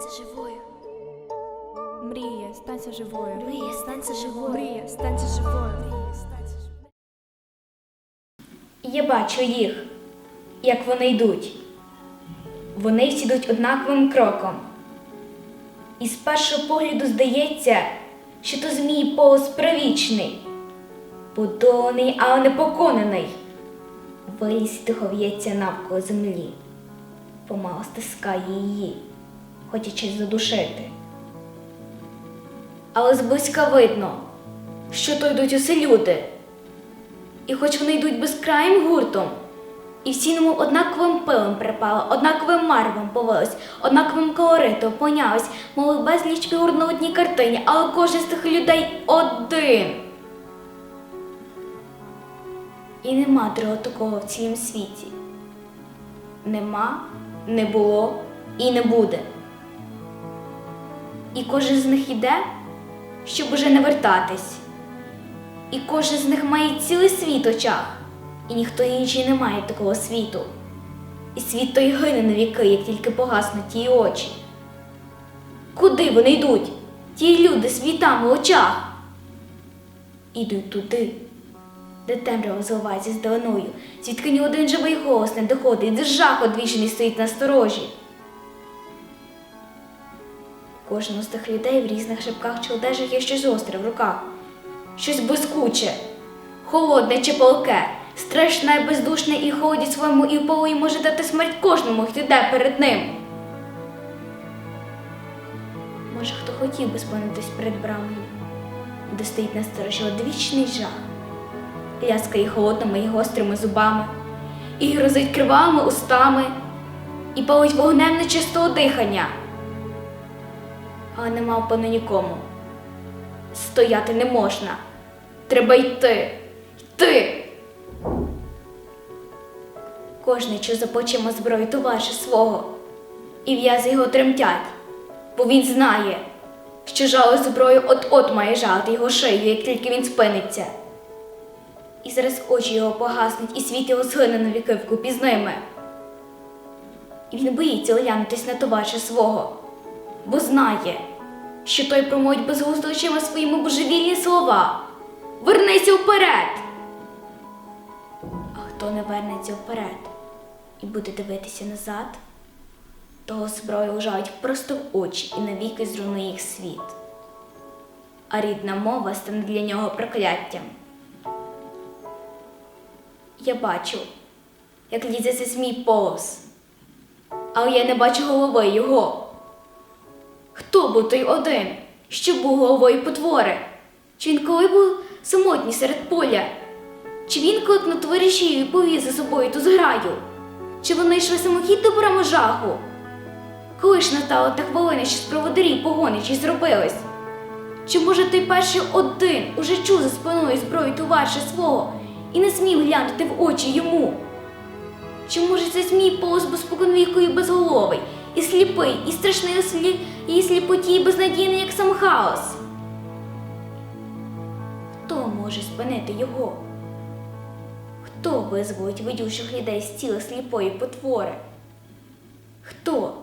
станься живою. Мрія, станься живою. Мрія, станься живою. Мрія, станься живою. Я бачу їх, як вони йдуть. Вони всі йдуть однаковим кроком. І з першого погляду здається, що то змій полос правічний, подоланий, але не поконаний. Виліз тихо в'ється навколо землі, помало стискає її, хочучи задушити. Але зблизька видно, що то йдуть усе люди. І хоч вони йдуть безкраїм гуртом, і всі немов однаковим пилом припали, однаковим марвом повились, однаковим колоритом понялись, мов безліч фігур на одній картині, але кожен з тих людей один. І нема другого такого в цілім світі. Нема, не було і не буде. І кожен з них іде, щоб уже не вертатись. І кожен з них має цілий світ очах, і ніхто інший не має такого світу. І світ той гине на віки, як тільки погаснуть ті очі. Куди вони йдуть? Ті люди світами в очах. Ідуть туди, де темрява зливається з далиною, звідки ні один живий голос не доходить, де жах одвічений стоїть на сторожі. Кожного з тих людей в різних шипках чи одежах є щось гостре в руках щось блискуче, холодне чи палке, страшне, бездушне і в холоді своєму і в полої може дати смерть кожному, хто йде перед ним. Може, хто хотів би спинитись перед брамою, де стоїть на сторожі одвічний жах, ляскає холодними і гострими зубами, і грозить кривавими устами, і палить вогнем нечистого дихання. Але нема впину нікому. Стояти не можна. Треба йти. Йти. Кожний, що за плечима зброю товариша свого, і в'язи його тремтять, бо він знає, що жало зброю от-от має жати його шию, як тільки він спиниться. І зараз очі його погаснуть, і світ його згине на віки вкупі з ними. І він боїться глянутись на товариша свого, бо знає, що той промовить безглуздо очима своїми божевільні слова. Вернися вперед. А хто не вернеться вперед і буде дивитися назад, того зброю лежать просто в очі і навіки зруйнує їх світ. А рідна мова стане для нього прокляттям. Я бачу, як лізе змій полос, але я не бачу голови його. Хто був той один, що був головою потвори? Чи він коли був самотній серед поля? Чи він коли на товаришів і повіз за собою ту зграю? Чи вони йшли самохід до браму жаху? Коли ж настала та хвилина, що з проводарів погоничі зробились? Чи може той перший один уже чув за спиною зброю товариша свого і не смів глянути в очі йому? Чи може це змій полос був споконвіку безголовий, і сліпий, і страшний у слі... і сліпоті, і безнадійний, як сам хаос? Хто може спинити його? Хто визволить видючих людей з тіла сліпої потвори? Хто?